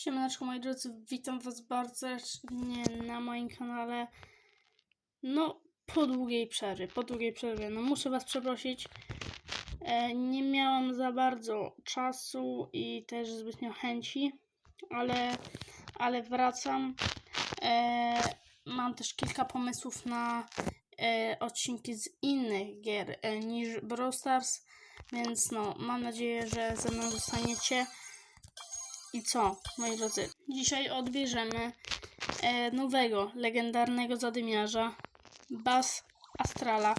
Siemaneczko moi drodzy, witam was bardzo serdecznie na moim kanale. No, po długiej przerwie, po długiej przerwie, no muszę was przeprosić. E, nie miałam za bardzo czasu i też zbytnio chęci, ale, ale wracam. E, mam też kilka pomysłów na e, odcinki z innych gier e, niż Brawl Stars, więc no, mam nadzieję, że ze mną zostaniecie. I co, moi drodzy? Dzisiaj odbierzemy e, nowego, legendarnego zadymiarza, Bas Astrala,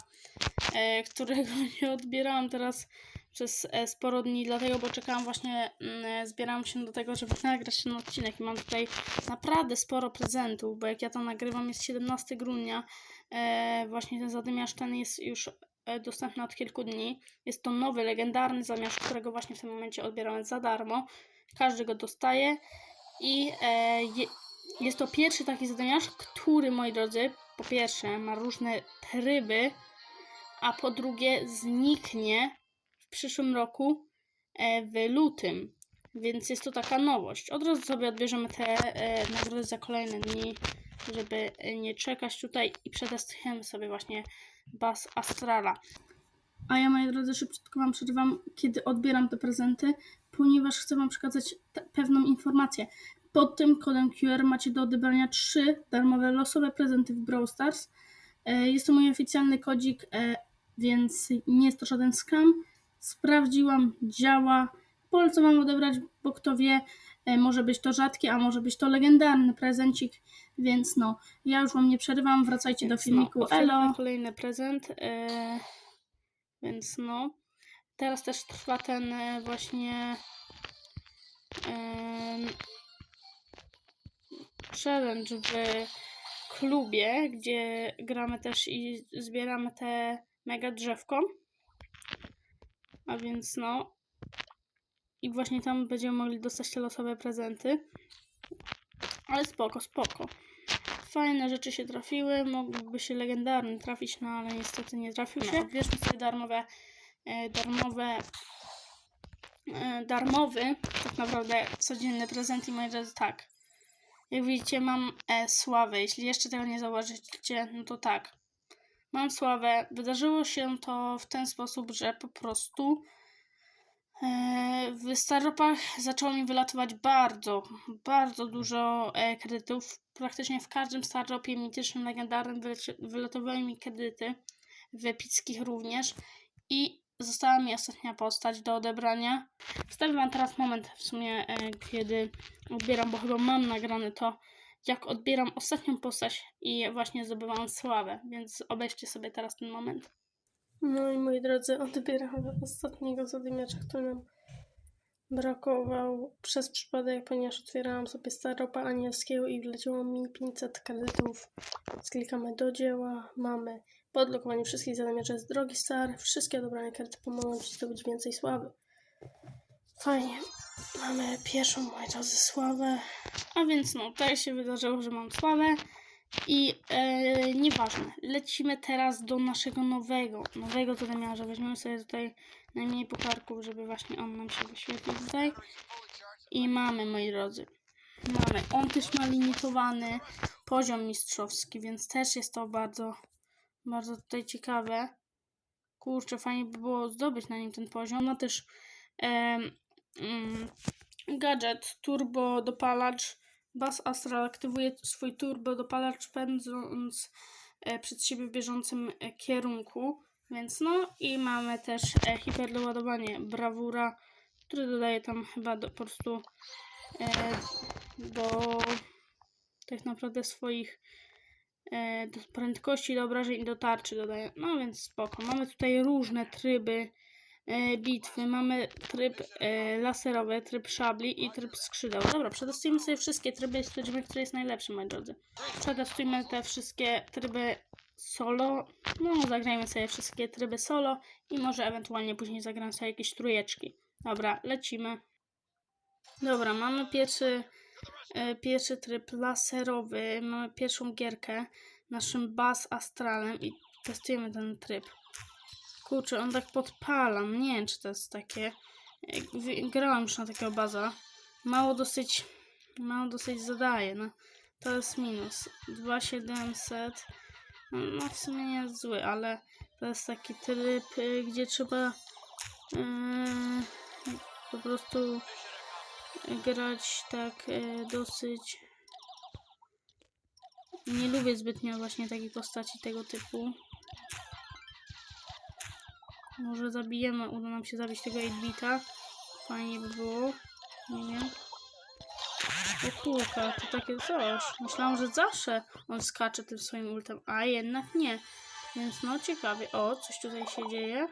e, którego nie odbierałam teraz przez e, sporo dni, dlatego, bo czekałam właśnie, mm, e, zbierałam się do tego, żeby nagrać ten odcinek i mam tutaj naprawdę sporo prezentów, bo jak ja to nagrywam jest 17 grudnia, e, właśnie ten zadymiarz ten jest już e, dostępny od kilku dni. Jest to nowy, legendarny zamiast, którego właśnie w tym momencie odbierałem za darmo. Każdy go dostaje i e, je, jest to pierwszy taki zadymiarz, który, moi drodzy, po pierwsze ma różne tryby, a po drugie zniknie w przyszłym roku e, w lutym. Więc jest to taka nowość. Od razu sobie odbierzemy te e, nagrody za kolejne dni, żeby e, nie czekać tutaj i przetestujemy sobie właśnie Bas Astrala. A ja, moi drodzy, szybciutko Wam przerywam, kiedy odbieram te prezenty, ponieważ chcę Wam przekazać pewną informację. Pod tym kodem QR macie do odebrania trzy darmowe losowe prezenty w Brawl Stars. E, Jest to mój oficjalny kodzik, e, więc nie jest to żaden scam. Sprawdziłam, działa. Polecam Wam odebrać, bo kto wie, e, może być to rzadki, a może być to legendarny prezencik, więc no, ja już Wam nie przerywam, wracajcie do filmiku. Elo! Kolejny prezent. więc no, teraz też trwa ten e, właśnie em, challenge w klubie, gdzie gramy też i zbieramy te mega drzewko. A więc no. I właśnie tam będziemy mogli dostać te losowe prezenty. Ale spoko, spoko. Fajne rzeczy się trafiły, mógłby się legendarny trafić, no ale niestety nie trafił się. Odbierzmy sobie darmowe, e, darmowe, e, darmowy, tak naprawdę codzienny prezent i moi drodzy, tak. Jak widzicie mam e, sławę, jeśli jeszcze tego nie zauważycie, no to tak. Mam sławę, wydarzyło się to w ten sposób, że po prostu e, w staropach zaczęło mi wylatywać bardzo, bardzo dużo e, kredytów. Praktycznie w każdym staropie mitycznym, legendarnym wylatywały mi kredyty, w epickich również. I została mi ostatnia postać do odebrania. Wstawię wam teraz moment w sumie, e, kiedy odbieram, bo chyba mam nagrane to, jak odbieram ostatnią postać i właśnie zdobywam sławę, więc obejrzcie sobie teraz ten moment. No i moi drodzy, odbieram ostatniego zadymiacza, który nam brakował przez przypadek, ponieważ otwierałam sobie staropa anielskiego i wleciało mi 500 kredytów. Więc klikamy do dzieła, mamy podlokowanie wszystkich zadymiaczy z drogi star, wszystkie odebrane karty pomogą Ci zdobyć więcej sławy. Fajnie. Mamy pierwszą, moi drodzy, sławę. A więc no, tak się wydarzyło, że mam sławę. I e, nieważne, lecimy teraz do naszego nowego, nowego zadymiarza. Weźmiemy sobie tutaj najmniej pukarków, żeby właśnie on nam się wyświetlił tutaj. I mamy, moi drodzy, mamy. On też ma limitowany poziom mistrzowski, więc też jest to bardzo, bardzo tutaj ciekawe. Kurczę, fajnie by było zdobyć na nim ten poziom. Ma też em, mm, gadżet turbo dopalacz. Bas Astral aktywuje swój turbo dopalacz pędząc e, przed siebie w bieżącym e, kierunku. Więc no i mamy też e, hiperdoładowanie Brawura, który dodaje tam chyba do, po prostu e, do tak naprawdę swoich do prędkości, do obrażeń i do tarczy dodaje. No więc spoko. Mamy tutaj różne tryby e, bitwy. Mamy tryb e, laserowy, tryb szabli i tryb skrzydeł. Dobra, przetestujmy sobie wszystkie tryby i stwierdzimy, który jest najlepszy, moi drodzy. Przetestujmy te wszystkie tryby solo. No, zagrajmy sobie wszystkie tryby solo i może ewentualnie później zagram sobie jakieś trójeczki. Dobra, lecimy. Dobra, mamy pierwszy, e, pierwszy tryb laserowy. Mamy pierwszą gierkę naszym Bas Astralem i testujemy ten tryb. Kurczę, on tak podpala. Nie wiem, czy to jest takie. Grałam już na takiego baza. Mało dosyć mało dosyć zadaje, no. To jest minus. 2700. No w sumie nie jest zły, ale to jest taki tryb, y, gdzie trzeba yy, po prostu grać tak y, dosyć. Nie lubię zbytnio właśnie takiej postaci tego typu. Może zabijemy, uda nam się zabić tego 8-bita. Fajnie by było. Nie wiem. O kurka, to takie coś. Myślałam, że zawsze on skacze tym swoim ultem, a jednak nie. Więc no ciekawie. O, coś tutaj się dzieje.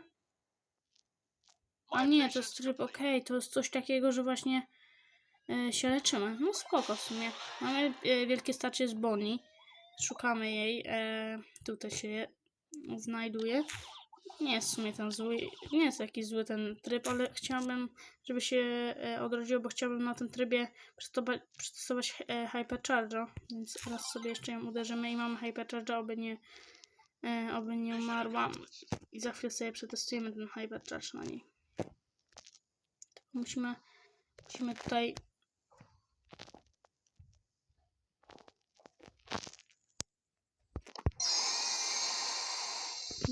A nie, to jest tryb, okej, to jest coś takiego, że właśnie e, się leczymy. No spoko w sumie. Mamy e, wielkie starcie z Bonnie. Szukamy jej. E, tutaj się znajduje. Nie jest w sumie ten zły, nie jest jakiś zły ten tryb, ale chciałabym, żeby się e, odrodziło, bo chciałabym na tym trybie przetestować, e, Hypercharge'a, więc raz sobie jeszcze ją uderzymy i mamy Hypercharge'a, oby nie, e, oby nie umarła i za chwilę sobie przetestujemy ten Hypercharge na niej. Musimy, musimy tutaj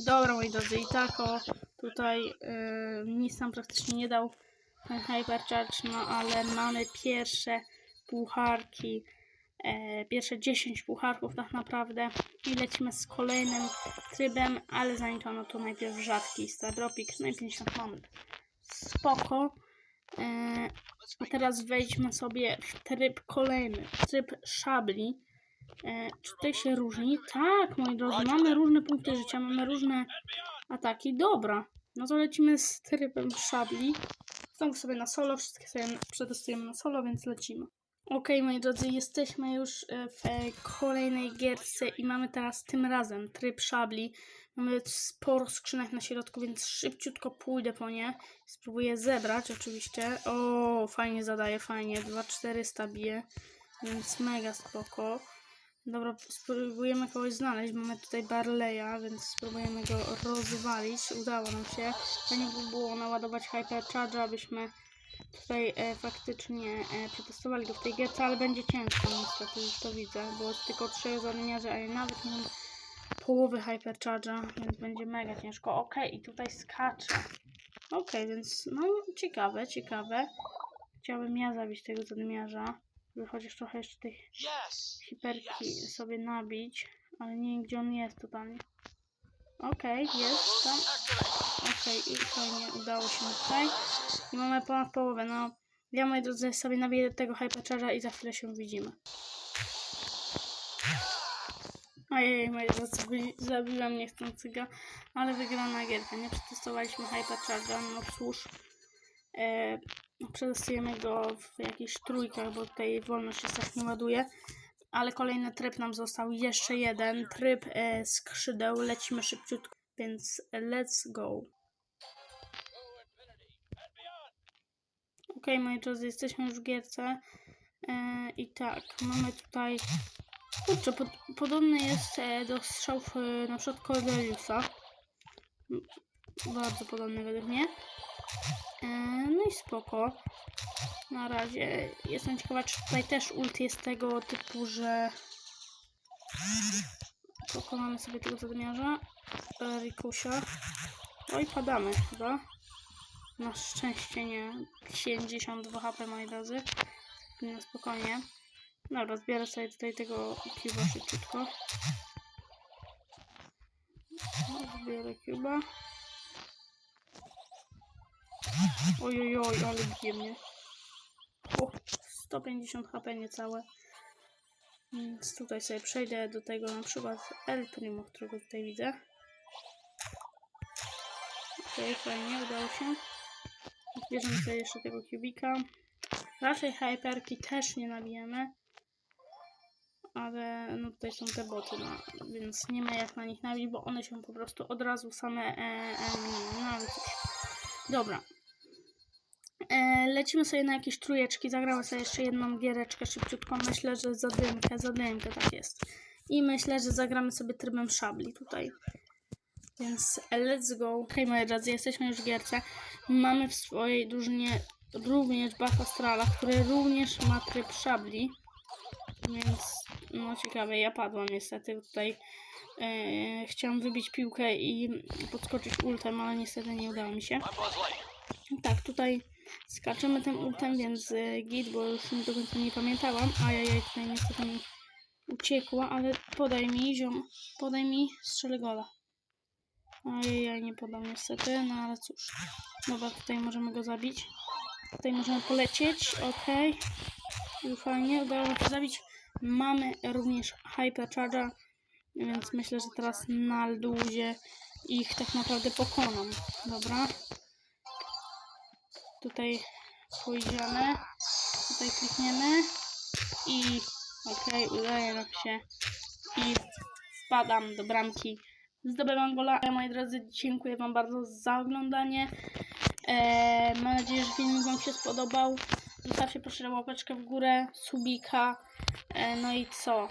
Dobra, moi drodzy, i tak o tutaj yy, nic nam praktycznie nie dał ten Hypercharge, no ale mamy pierwsze pucharki, e, pierwsze 10 pucharków tak naprawdę i lecimy z kolejnym trybem, ale zanim to, no to najpierw rzadki Stardropik, no i 50 moment. Spoko. E, a teraz wejdźmy sobie w tryb kolejny, tryb szabli. E, czy tutaj się różni? Tak, moi drodzy, mamy różne punkty życia, mamy różne ataki. Dobra, no to lecimy z trybem szabli. Znowu sobie na solo, wszystkie sobie przetestujemy na solo, więc lecimy. Ok, moi drodzy, jesteśmy już e, w kolejnej gierce i mamy teraz tym razem tryb szabli. Mamy sporo skrzynek na środku, więc szybciutko pójdę po nie. Spróbuję zebrać oczywiście. O, fajnie zadaje, fajnie. 2400 bije, więc mega spoko. Dobra, spróbujemy kogoś znaleźć. Mamy tutaj Barleya, więc spróbujemy go rozwalić. Udało nam się. Fajnie by było naładować Hypercharge, abyśmy tutaj e, faktycznie e, przetestowali go w tej gierce, ale będzie ciężko niestety, już to widzę, bo jest tylko trzech zadaniarzy, a ja nawet nie mam połowy Hypercharge'a, więc będzie mega ciężko. Ok, i tutaj skacze. Ok, więc no ciekawe, ciekawe. Chciałbym ja zabić tego zadaniarza, żeby chociaż trochę jeszcze tych hiperki sobie nabić, ale nie wiem gdzie on jest totalnie. Okej, jest tam. Okej, i fajnie, udało się tutaj. I mamy ponad połowę, no. Ja, moi drodzy, sobie nabiję tego Hypercharge'a i za chwilę się widzimy. Ojej, moi drodzy, zabiłam niechcący go, ale wygrana gierka. Nie przetestowaliśmy Hypercharge'a, no cóż. E, przetestujemy go w jakichś trójkach, bo tutaj wolność się strasznie ładuje. Ale kolejny tryb nam został, jeszcze jeden. Tryb e, skrzydeł, lecimy szybciutko, więc let's go. Ok, moi drodzy, jesteśmy już w gierce. E, I tak, mamy tutaj. Kurczę, pod, podobny jest e, do strzałów e, na przykład Cordeliusa. Bardzo podobny według mnie. E, no i spoko. Na razie jestem ciekawa, czy tutaj też ult jest tego typu, że pokonamy sobie tego zadaniarza. E, Rikusia. Oj, padamy chyba. Na szczęście nie. 52 HP, moi drodzy. No spokojnie. Dobra, zbiorę sobie tutaj tego cuba szybciutko. No, Zbiorę Ojojoj, ale bije mnie. O, 150 HP niecałe. Więc tutaj sobie przejdę do tego na przykład El Primo, którego tutaj widzę. Okej, fajnie, udało się. Bierzemy sobie jeszcze tego kubika. Raczej hyperki też nie nabijemy. Ale no tutaj są te boty, no, więc nie ma jak na nich nabić, bo one się po prostu od razu same e, eliminują. No ale cóż. Dobra. E, lecimy sobie na jakieś trójeczki. Zagramy sobie jeszcze jedną giereczkę szybciutko. Myślę, że zadymkę, zadymkę tak jest. I myślę, że zagramy sobie trybem szabli tutaj. Więc let's go. Hej moi drodzy, jesteśmy już w gierce. Mamy w swojej drużynie również buff Astrala, który również ma tryb szabli. Więc no ciekawe, ja padłam niestety tutaj. E, chciałam wybić piłkę i podskoczyć ultem, ale niestety nie udało mi się. Tak, tutaj skaczemy tym ultem, więc e, git, bo już do końca nie pamiętałam. Ajajaj, tutaj niestety mi uciekła, ale podaj mi, ziom, podaj mi, strzelę gola. Ajajaj, nie podał niestety, no ale cóż. Dobra, tutaj możemy go zabić. Tutaj możemy polecieć, okej. I fajnie, udało mi się zabić. Mamy również Hypercharge'a, więc myślę, że teraz na luzie ich tak naprawdę pokonam. Dobra. Tutaj pójdziemy, tutaj klikniemy i okej, udaje nam się i wpadam do bramki. Zdobywam gola. Moi drodzy, dziękuję Wam bardzo za oglądanie. Eee, mam nadzieję, że filmik Wam się spodobał. Zostawcie proszę łapeczkę w górę, subika. E, no i co?